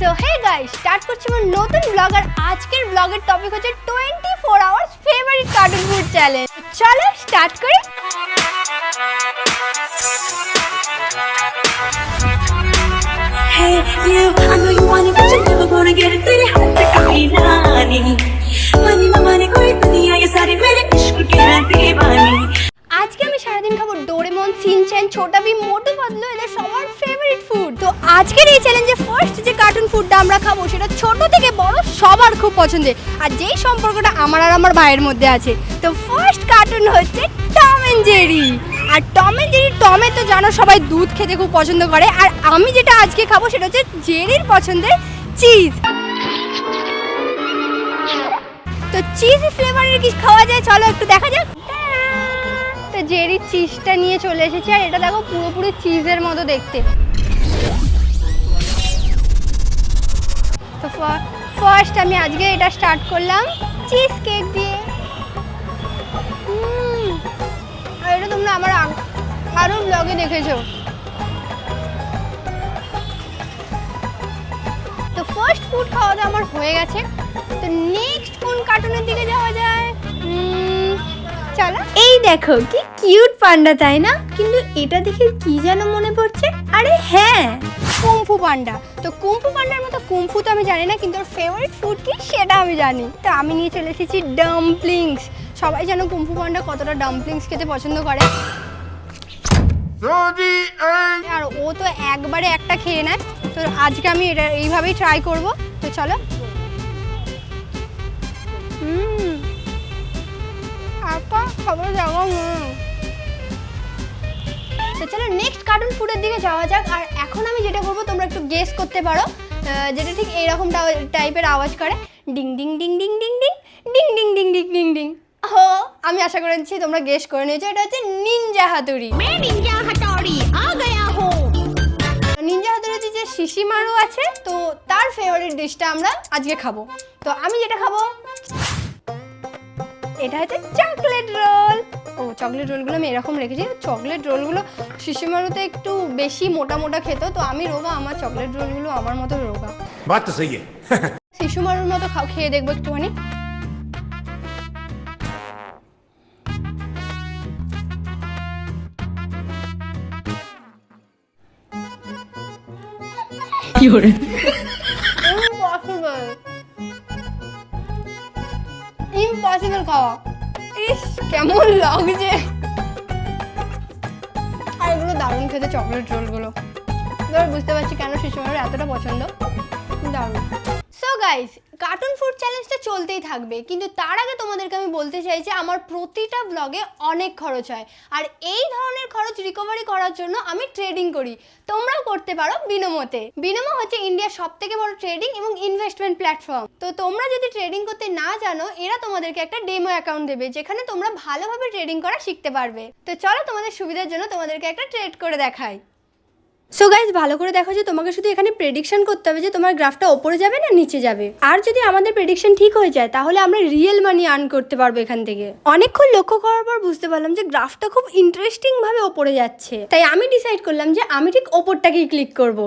So hey guys start করছি আমার নতুন ব্লগ আর আজকের ব্লগের টপিক হচ্ছে twenty four hours favourite cartoon food challenge চলো স্টার্ট করি Hey, you, I know you want it, but you're never gonna get it. तेरे हाथ पे कहीं रानी मानी ना मानी कोई दुनिया ये सारी मेरे इश्क की मैं दीवानी আজকে আমি সারাদিন খাবো ডোরেমন সিনচ্যান ছোটা ভীম মোটু পাতলু এদের সবার ফেভারিট ফুড তো আজকের এই চ্যালেঞ্জে ফার্স্ট যে কার্টুন ফুডটা আমরা খাব, সেটা ছোট থেকে বড় সবার খুব পছন্দের। আর যেই সম্পর্কটা আমার আর আমার ভাইয়ের মধ্যে আছে, তো ফার্স্ট কার্টুন হচ্ছে টম এন্ড জেরি আর টম এন্ড জেরি টমে তো জানো সবাই দুধ খেতে খুব পছন্দ করে। আর আমি যেটা আজকে খাব, সেটা হচ্ছে জেরির পছন্দের চিজ তো চিজ ফ্লেভারের কি খাওয়া যায়? চলো একটু দেখা যাক। তো জেরি চিজটা নিয়ে চলে এসেছি, আর এটা দেখো পুরোপুরি চিজের মতো দেখতে। ফার্স্ট আমি আজকে এটা স্টার্ট করলাম চিজ কেক দিয়ে। আর এটা তোমরা আমার আগ- আরও ব্লগে দেখেছ। তো ফার্স্ট ফুড খাওয়াটা আমার হয়ে গেছে। তো নেক্সট কোন কার্টুনের দিকে যাওয়া যায়? চলো। এই দেখো, কি কিউট পান্ডা তাই না? কিন্তু এটা দেখে কি যেন মনে পড়ছে? আরে হ্যাঁ! Kung fu panda. তো কুমফু পান্ডার মতো কুম্ফু তো আমি জানি না কিন্তু ওর ফেভারিট ফুড কি সেটা আমি জানি। তো আমি নিয়ে চলে এসেছি ডাম্পলিংস সবাই জানো কুমফু পান্ডা কতটা ডাম্পলিংস খেতে পছন্দ করে? আর ও তো একবারে একটা খেয়ে নেয়। তো আজকে আমি এটা এইভাবেই ট্রাই করব। তো চলো। হুম। আপা খাবার যাব তো চলো নেক্সট কার্টুন ফুডের দিকে যাওয়া যাক আর এখন আমি যেটা করব তোমরা একটু গেস করতে পারো যেটা ঠিক এইরকম টাইপের আওয়াজ করে ding ding ding ding ding ding ding ding ding ding ding ding হো আমি আশা করেছি তোমরা গেস করে নিয়েছো এটা হচ্ছে নিনজা হাতুড়ি নিনজা হাতুড়ি আ নিনজা হাতুড়িতে যে শিশি মারু আছে তো তার ফেভারিট ডিশটা আমরা আজকে খাব তো আমি যেটা খাব এটা হচ্ছে চকলেট রোল ও চকলেট রোলগুলো আমি এরকম রেখেছি। চকলেট রোলগুলো শিশুমারুতে একটু বেশি মোটা মোটা খেত তো আমি রোগা আমার চকলেট রোলগুলো আমার মতো রোগা। বাত তো সহি শিশুমারুর মতো খাও খেয়ে দেখব একটুখানি। কি করে ইম্পসিবল ইম্পসিবল খাওয়া। ইস, কেমন লাগছে। আর এগুলো দারুণ খেতে চকলেট রোলগুলো এবার বুঝতে পারছি কেন শিশুমার এতটা পছন্দ। দারুণ। সো গাইস কার্টুন ফুড চ্যালেঞ্জটা চলতেই থাকবে। কিন্তু তার আগে তোমাদেরকে আমি বলতে চাই যে, আমার প্রতিটা ব্লগে অনেক খরচ হয়। আর এই ধরনের খরচ রিকভারি করার জন্য আমি ট্রেডিং করি। তোমরাও করতে পারো বিনোমোতে। বিনোমো হচ্ছে ইন্ডিয়ার সব থেকে বড় ট্রেডিং এবং ইনভেস্টমেন্ট প্ল্যাটফর্ম তো তোমরা যদি ট্রেডিং করতে না জানো, এরা তোমাদেরকে একটা ডেমো অ্যাকাউন্ট দেবে, যেখানে তোমরা ভালোভাবে ট্রেডিং করা শিখতে পারবে। তো চলো তোমাদের সুবিধার জন্য তোমাদেরকে একটা ট্রেড করে দেখাই। সো গাইজ ভালো করে দেখো যে তোমাকে শুধু এখানে প্রেডিকশন করতে হবে যে তোমার গ্রাফটা ওপরে যাবে না নিচে যাবে। আর যদি আমাদের প্রেডিকশন ঠিক হয়ে যায়, তাহলে আমরা রিয়েল মানি আর্ন করতে পারব এখান থেকে। অনেকক্ষণ লক্ষ্য করার পর বুঝতে পারলাম যে গ্রাফটা খুব ইন্টারেস্টিং ভাবে ওপরে যাচ্ছে। তাই আমি ডিসাইড করলাম যে আমি ঠিক ওপরটাকেই ক্লিক করব।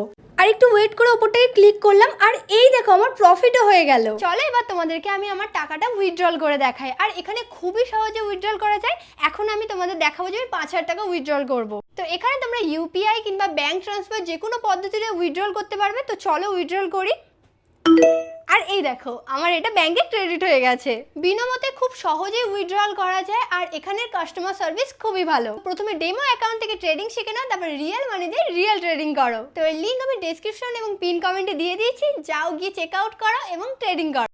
আর একটু ওয়েট করে ওপরটাকে ক্লিক করলাম আর এই দেখো আমার প্রফিটও হয়ে গেল। চলো এবার তোমাদেরকে আমি আমার টাকাটা উইথড্রল করে দেখাই। আর এখানে খুবই সহজে উইথড্রল করা যায়। এখন আমি তোমাদের দেখাবো যে আমি পাঁচ হাজার টাকা উইথড্রল করব। তো এখানে তোমরা ইউপিআই কিংবা ব্যাংক ট্রান্সফার যে কোনো পদ্ধতিতে উইথড্রল করতে পারবে। তো চলো উইথড্রল করি। আর এই দেখো, আমার এটা ব্যাংকে ক্রেডিট হয়ে গেছে। বিনামতে খুব সহজেই উইথড্রয়াল করা যায় আর এখানের কাস্টমার সার্ভিস খুবই ভালো। প্রথমে ডেমো অ্যাকাউন্ট থেকে ট্রেডিং শিখে নাও, তারপর রিয়েল মানি দিয়ে রিয়েল ট্রেডিং করো। তো এর লিঙ্ক আমি ডেসক্রিপশন এবং পিন কমেন্টে দিয়ে দিয়েছি। যাও গিয়ে চেক আউট করো এবং ট্রেডিং করো।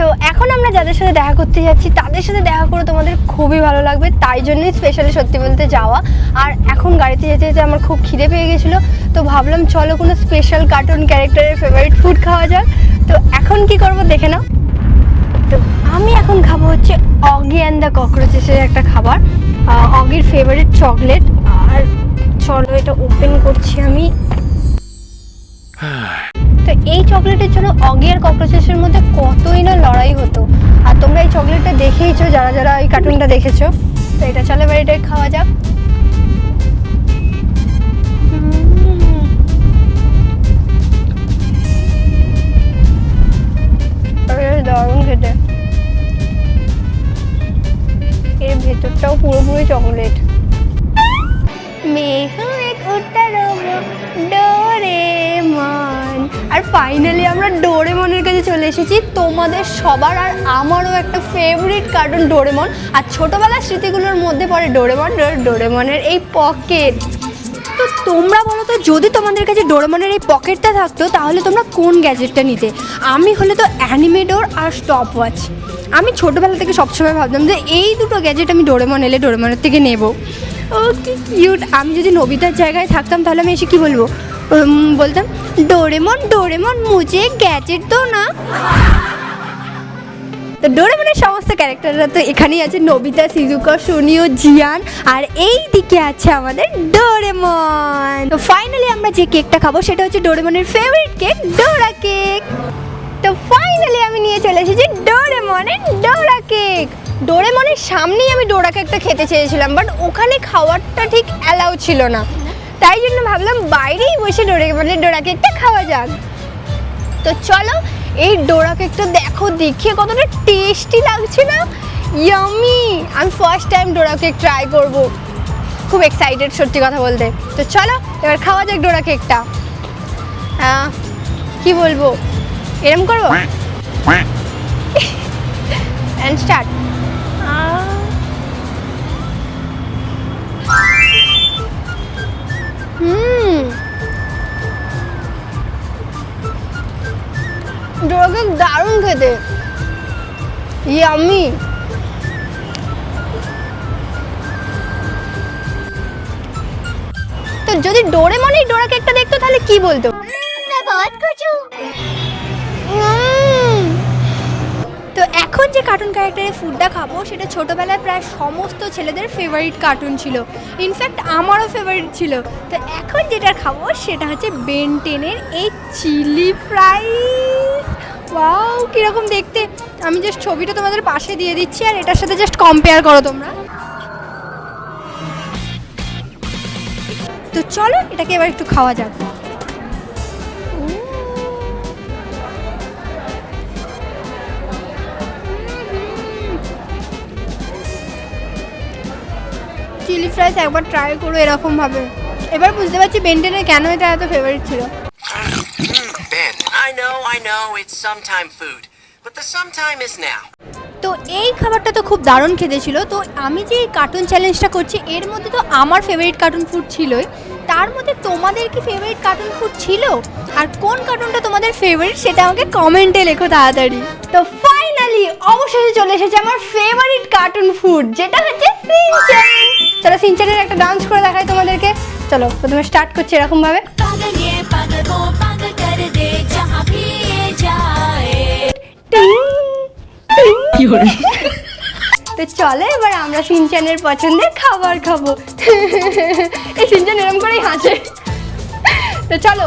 সো এখন আমরা যাদের সাথে দেখা করতে যাচ্ছি, তাদের সাথে দেখা করে তোমাদের খুবই ভালো লাগবে। তাই জন্যই স্পেশালি সত্যি বলতে যাওয়া। আর এখন গাড়িতে যেতে যেতে আমার খুব খিদে পেয়ে গেছিল, তো ভাবলাম চলো কোনো স্পেশাল কার্টুন ক্যারেক্টারের ফেভারিট ফুড খাওয়া যাক। তো এখন কি করব দেখে নাও। তো আমি এখন খাব হচ্ছে অগি অ্যান্ড দ্য ককরোচেসের একটা খাবার। অগির ফেভারিট চকলেট আর চলো এটা ওপেন করছি আমি। তো এই চকলেটের জন্য অগি আর ককরোচেসের মধ্যে কতই না লড়াই হতো। আর তোমরা এই চকলেটটা দেখেইছো, যারা যারা এই কার্টুনটা দেখেছ। তো এটা চলে বাড়িটা খাওয়া যাক। দারুণ খেতে। এর ভেতরটাও পুরোপুরি চকলেট। মেঘ মেঘ উত্তর ডোরে। আর ফাইনালি আমরা ডোরেমনের কাছে চলে এসেছি। তোমাদের সবার আর আমারও একটা ফেভারিট কার্টুন ডোরেমন আর ছোটবেলার স্মৃতিগুলোর মধ্যে পড়ে ডোরেমন ডোরেমনের এই পকেট তো তোমরা বলো তো, যদি তোমাদের কাছে ডোরেমনের এই পকেটটা থাকতো, তাহলে তোমরা কোন গ্যাজেটটা নিতে? আমি হলে তো অ্যানিমেডোর আর স্টপ ওয়াচ আমি ছোটোবেলা থেকে সবসময় ভাবতাম যে এই দুটো গ্যাজেট আমি ডোরেমন এলে ডোরেমনের থেকে নেব। ও কি কিউট আমি যদি নবিতার জায়গায় থাকতাম, তাহলে আমি এসে কি বলব? বলতাম, ডোরেমন ডোরেমন, মুঝে গ্যাজেট দো না? তো ডোরেমনের সমস্ত ক্যারেক্টাররা তো এখানেই আছে, নবিতা, সিজুকা, সোনিও, জিয়ান, আর এই দিকে আছে আমাদের ডোরেমন। তো ফাইনালি আমরা যে কেকটা খাব, সেটা হচ্ছে ডোরেমনের ফেভারিট কেক ডোরা কেক তো ফাইনালি আমি নিয়ে চলে এসেছি ডোরেমনের ডোরা কেক ডোরেমনের সামনেই আমি ডোরা কেকটা খেতে চেয়েছিলাম বাট ওখানে খাওয়ারটা ঠিক অ্যালাউ ছিল না। তাই জন্য ভাবলাম বাইরেই বসে ডোরেমনের ডোরা কেকটা খাওয়া যাক। তো চলো, এই ডোরা কেকটা দেখো, দেখে কতটা টেস্টি লাগছে না? ইয়ামি আমি first time Dora cake try করব। খুব এক্সাইটেড সত্যি কথা বলতে। তো চলো, এবার খাওয়া যাক ডোরা কেকটা। কি বলব? এরম করব? ইয়ামি তো যদি ডোরেমনই ডোরা কেকটা দেখতো তাহলে কি বলতো। তো এখন যে কার্টুন ক্যারেক্টারের ফুডটা খাব সেটা ছোটোবেলায় প্রায় সমস্ত ছেলেদের ফেভারিট কার্টুন ছিল। ইনফ্যাক্ট আমারও ফেভারিট ছিল। তো এখন যেটা খাব সেটা হচ্ছে বেনটেনের এই চিলি ফ্রাইস ওয়াও কীরকম দেখতে? আমি জাস্ট ছবিটা তোমাদের পাশে দিয়ে দিচ্ছি আর এটার সাথে জাস্ট কম্পেয়ার করো তোমরা। তো চলো, এটাকে এবার একটু খাওয়া যাক। চিলি ফ্রাইস একবার ট্রাই করো এরকমভাবে এবার বুঝতে পারছি বেন্টেনের কেন এটা এত ফেভারিট ছিল। I know, I know, it's sometime food. But the sometime is now. তো এই খাবারটা তো খুব দারুণ খেতে ছিল। তো আমি যে কার্টুন চ্যালেঞ্জটা করছি এর মধ্যে তো আমার ফেভারিট কার্টুন ফুড ছিলই। তার মধ্যে তোমাদের কি ফেভারিট কার্টুন ফুড ছিল? আর কোন কার্টুনটা তোমাদের ফেভারিট সেটা আমাকে কমেন্টে লেখো তাড়াতাড়ি। তো ফাইনালি অবশেষে চলে এসেছে আমার ফেভারিট কার্টুন ফুড যেটা হচ্ছে সিনচ্যান চলো সিনচ্যানের একটা ডান্স করে দেখাই তোমাদেরকে। চলো প্রথমে স্টার্ট করছি এরকমভাবে। ভাবে তো চলে এবার আমরা সিনচানের পছন্দের খাবার খাব। এই সিনচান এরম করেই হাসে। তো চলো,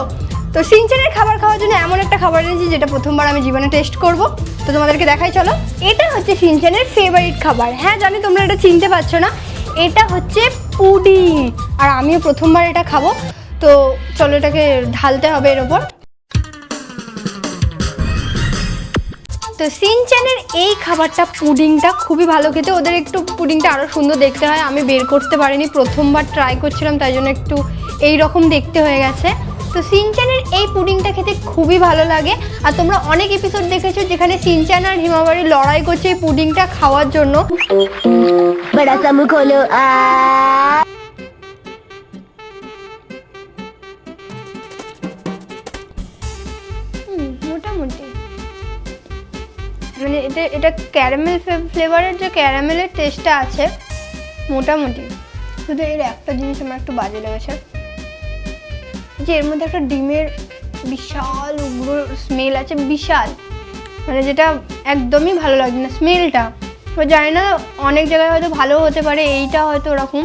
তো সিনচানের খাবার খাওয়ার জন্য এমন একটা খাবার এনেছি যেটা প্রথমবার আমি জীবনে টেস্ট করব। তো তোমাদেরকে দেখাই, চলো। এটা হচ্ছে সিনচানের ফেভারিট খাবার। হ্যাঁ জানি তোমরা এটা চিনতে পারছ না। এটা হচ্ছে পুডিং। আর আমিও প্রথমবার এটা খাব। তো চলো এটাকে ঢালতে হবে এর ওপর। তো সিনচ্যানের এই খাবারটা পুডিংটা খুবই ভালো খেতে। ওদের একটু পুডিংটা আরও সুন্দর দেখতে হয়। আমি বের করতে পারিনি, প্রথমবার ট্রাই করছিলাম, তাই জন্য একটু এই রকম দেখতে হয়ে গেছে। তো সিনচ্যানের এই পুডিংটা খেতে খুবই ভালো লাগে। আর তোমরা অনেক এপিসোড দেখেছ যেখানে সিনচ্যান আর হিমাবাড়ি লড়াই করছে এই পুডিংটা খাওয়ার জন্য। এটা এটা ক্যারামেল ফ্লেভারের যে ক্যারামেলের টেস্টটা আছে, মোটামুটি। শুধু এর একটা জিনিস আমার একটু বাজে লেগেছে। যে এর মধ্যে একটা ডিমের বিশাল উগ্র স্মেল আছে, বিশাল। মানে যেটা একদমই ভালো লাগছে না স্মেলটা তো জানি না, অনেক জায়গায় হয়তো ভালো হতে পারে, এইটা হয়তো ওরকম।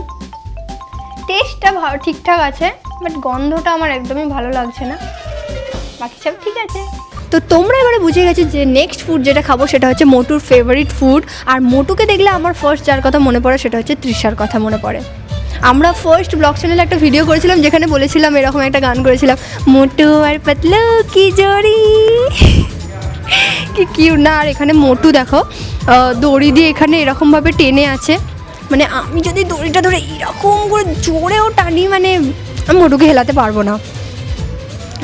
টেস্টটা ঠিকঠাক আছে বাট গন্ধটা আমার একদমই ভালো লাগছে না। বাকি সব ঠিক আছে। তো তোমরা এবারে বুঝে গেছো যে নেক্সট ফুড যেটা খাব সেটা হচ্ছে মোটুর ফেভারিট ফুড আর মোটুকে দেখলে আমার ফার্স্ট যার কথা মনে পড়ে সেটা হচ্ছে তৃষার কথা মনে পড়ে। আমরা ফার্স্ট ব্লগ চ্যানেলে একটা ভিডিও করেছিলাম যেখানে বলেছিলাম, এরকম একটা গান করেছিলাম, মোটু আর পাতলু কি জড়ি? কি কিউ না, আর এখানে মোটু দেখো দড়ি দিয়ে এখানে এরকমভাবে টেনে আছে। মানে আমি যদি দড়িটা ধরে এরকম করে জোরেও টানি মানে আমি মোটুকে হেলাতে পারব না।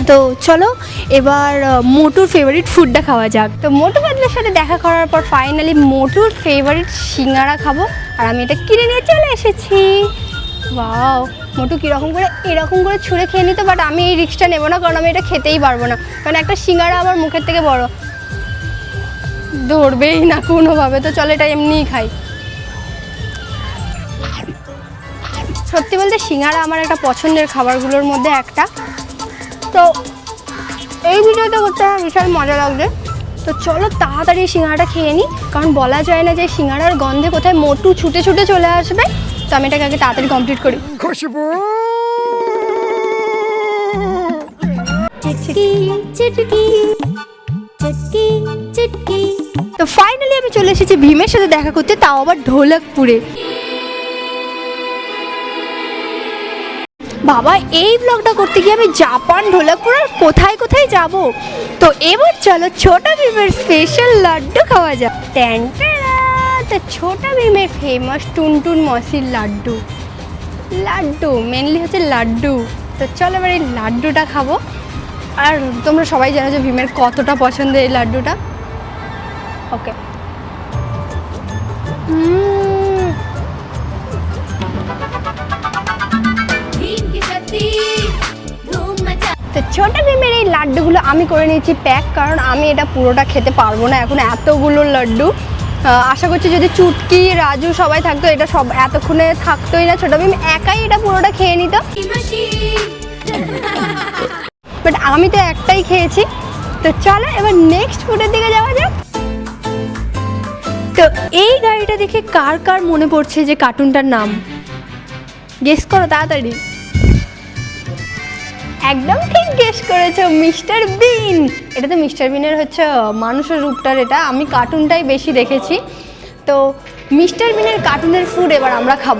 তো চলো, এবার মোটুর ফেভারিট ফুডটা খাওয়া যাক। তো মোটু পাতলের সাথে দেখা করার পর ফাইনালি মোটুর ফেভারিট সিঙ্গারা খাব। আর আমি এটা কিনে নিয়ে চলে এসেছি। বাও মোটু কীরকম করে, এরকম করে ছুঁড়ে খেয়ে নিত বাট আমি এই রিক্সটা নেব না, কারণ আমি এটা খেতেই পারব না। কারণ একটা সিঙ্গারা আমার মুখের থেকে বড়। ধরবেই না কোনোভাবে। তো চলো এটা এমনিই খাই। সত্যি বলতে সিঙ্গারা আমার একটা পছন্দের খাবারগুলোর মধ্যে একটা। তো এই ভিডিওটা করতে আমার বিশাল মজা লাগছে। তো চলো তাড়াতাড়ি এই সিঙ্গারাটা খেয়ে নিই কারণ বলা যায় না যে সিঙ্গারার গন্ধে কোথায় মোটু ছুটে ছুটে চলে আসবে। তো আমি এটাকে আগে তাড়াতাড়ি কমপ্লিট করি। চুটকি তো ফাইনালি আমি চলে এসেছি ভীমের সাথে দেখা করতে তাও আবার ঢোলকপুরে। বাবা, এই ব্লগটা করতে গিয়ে আমি জাপান ঢোলকপুর আর কোথায় কোথায় যাব? তো এবার চলো ছোটা ভীমের স্পেশাল লাড্ডু খাওয়া যাক। তো ছোটা ভীমের ফেমাস টুনটুন মসির লাড্ডু। লাড্ডু মেনলি হচ্ছে লাড্ডু। তো চলো এবার এই লাড্ডুটা খাব। আর তোমরা সবাই জানো যে ভীমের কতটা পছন্দ এই লাড্ডুটা। ওকে তো ছোট ভীমের এই লাড্ডুগুলো আমি করে নিয়েছি প্যাক কারণ আমি এটা পুরোটা খেতে পারব না। এখন এতগুলো লাড্ডু আশা করছি যদি চুটকি, রাজু সবাই থাকতো, এটা সব এতক্ষণে থাকতোই না ছোট ভীম, একাই এটা পুরোটা খেয়ে নিত। বাট আমি তো একটাই খেয়েছি। তো চলো এবার নেক্সট ফুডের দিকে যাওয়া যাক। তো এই গাড়িটা দেখে কার কার মনে পড়ছে যে কার্টুনটার নাম? গেস করো তাড়াতাড়ি। একদম ঠিক গেস করেছ মিস্টার বিন। এটা তো মিস্টার বিনের হচ্ছে মানুষের রূপটার এটা। আমি কার্টুনটাই বেশি দেখেছি। তো মিস্টার বিনের কার্টুনের ফুড এবার আমরা খাব।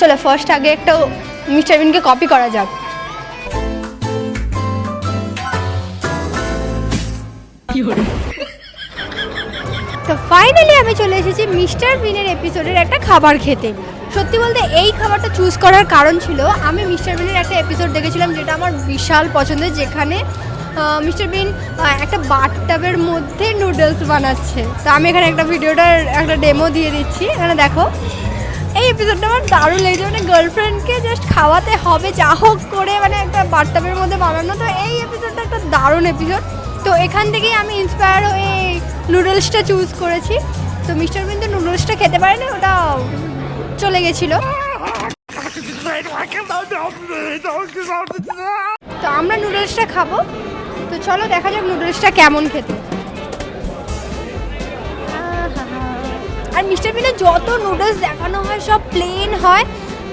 চলো ফার্স্ট আগে একটা মিস্টার বিনকে কপি করা যাক। তো ফাইনালি আমি চলে এসেছি মিস্টার বিনের এপিসোডের একটা খাবার খেতে। সত্যি বলতে এই খাবারটা চুজ করার কারণ ছিল, আমি মিস্টার বিনের একটা এপিসোড দেখেছিলাম যেটা আমার বিশাল পছন্দের, যেখানে মিস্টার বিন একটা বাথটাবের মধ্যে নুডলস বানাচ্ছে। তো আমি এখানে একটা ভিডিওটার, একটা ডেমো দিয়ে দিচ্ছি। এখানে দেখো, এই এপিসোডটা আমার দারুণ লেগেছে। মানে গার্লফ্রেন্ডকে জাস্ট খাওয়াতে হবে, যা হোক করে মানে একটা বাথটাবের মধ্যে বানানো। তো এই এপিসোডটা একটা দারুণ এপিসোড তো এখান থেকেই আমি ইন্সপায়ার হয়ে নুডলসটা চুজ করেছি। তো মিস্টার বিন তো নুডলসটা খেতে পারেনি ওটা চলে গেছিল। তো আমরা নুডলসটা খাব। তো চলো দেখা যাক নুডলসটা কেমন খেতে। আর মিস্টার বিনে যত নুডলস দেখানো হয় সব প্লেন হয়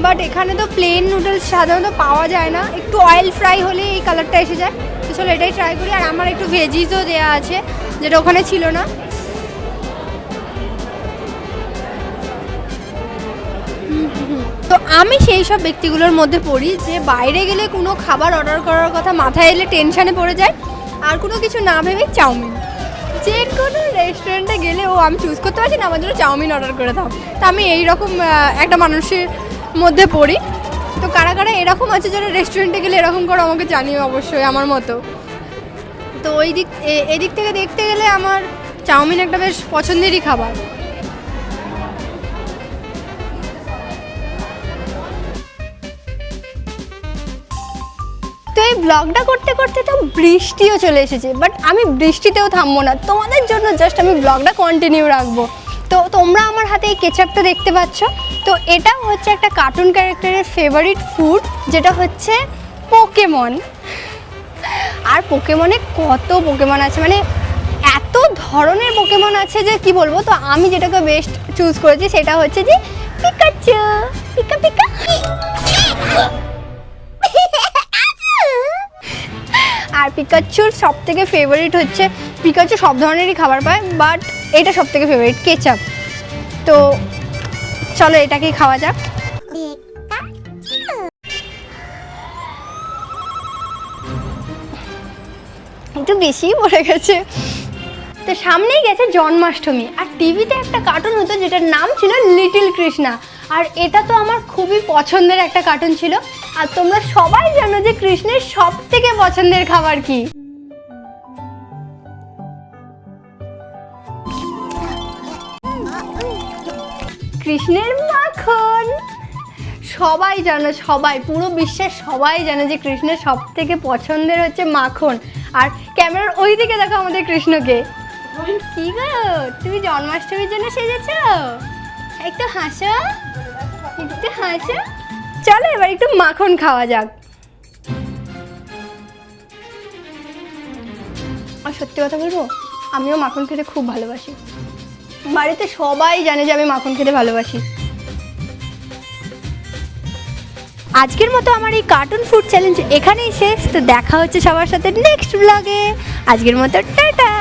বাট এখানে তো প্লেন নুডলস সাধারণত পাওয়া যায় না। একটু অয়েল ফ্রাই হলে এই কালারটা এসে যায়। তো চলো এটাই ট্রাই করি। আর আমার একটু ভেজিসও দেওয়া আছে, যেটা ওখানে ছিল না। তো আমি সেই সব ব্যক্তিগুলোর মধ্যে পড়ি যে বাইরে গেলে কোনো খাবার অর্ডার করার কথা মাথায় এলে টেনশানে পড়ে যায়। আর কোনো কিছু না ভেবে চাউমিন। যে কোনো রেস্টুরেন্টে গেলে ও আমি চুজ করতে পারছি না, আমার জন্য চাউমিন অর্ডার করে দাও। তো আমি এই রকম একটা মানুষের মধ্যে পড়ি। তো কারা কারা এরকম আছে যারা রেস্টুরেন্টে গেলে এরকম করে আমাকে জানিও অবশ্যই আমার মতো। তো ওই দিক এদিক থেকে দেখতে গেলে আমার চাউমিন একটা বেশ পছন্দেরই খাবার। তো এই ব্লগটা করতে করতে তো বৃষ্টিও চলে এসেছে। বাট আমি বৃষ্টিতেও থামবো না। তোমাদের জন্য জাস্ট আমি ব্লগটা কন্টিনিউ রাখব। তো তোমরা আমার হাতে এই কেচাপটা দেখতে পাচ্ছ। তো এটা হচ্ছে একটা কার্টুন ক্যারেক্টারের ফেভারিট ফুড যেটা হচ্ছে পোকেমন আর পোকেমনে কত পোকেমন আছে? মানে এত ধরনের পোকেমন আছে যে কি বলব? তো আমি যেটাকে বেস্ট চুজ করেছি সেটা হচ্ছে যে পিকাচু পিকা পিকা আর পিকাচুর সব থেকে ফেভারিট হচ্ছে পিকাচু সব ধরনেরই খাবার পায় বাট এটা সব থেকে ফেভারিট কেচাপ তো চলো এটাকেই খাওয়া যাক। একটু বেশিই পড়ে গেছে। তো তো সামনেই গেছে জন্মাষ্টমী, আর টিভিতে একটা কার্টুন হতো যেটার নাম ছিল লিটিল কৃষ্ণা আর এটা তো আমার খুবই পছন্দের একটা কার্টুন ছিল। আর তোমরা সবাই জানো যে কৃষ্ণের সব থেকে পছন্দের খাবার কি। কৃষ্ণের মাখন। সবাই জানো, সবাই, পুরো বিশ্বের সবাই জানে যে কৃষ্ণের সব থেকে পছন্দের হচ্ছে মাখন। আর ক্যামেরার ওই দিকে দেখো আমাদের কৃষ্ণকে। কি গো, তুমি জন্মাষ্টমীর জন্য সেজেছো? একটু হাসো একটু হাসো। চলো এবার একটু মাখন খাওয়া যাক। আর সত্যি কথা বলব, আমিও মাখন খেতে খুব ভালোবাসি। বাড়িতে সবাই জানে যে আমি মাখন খেতে ভালোবাসি। আজকের মতো আমার এই কার্টুন ফুড চ্যালেঞ্জ এখানেই শেষ, তো দেখা হচ্ছে সবার সাথে নেক্সট ব্লগে আজকের মতো টাটা।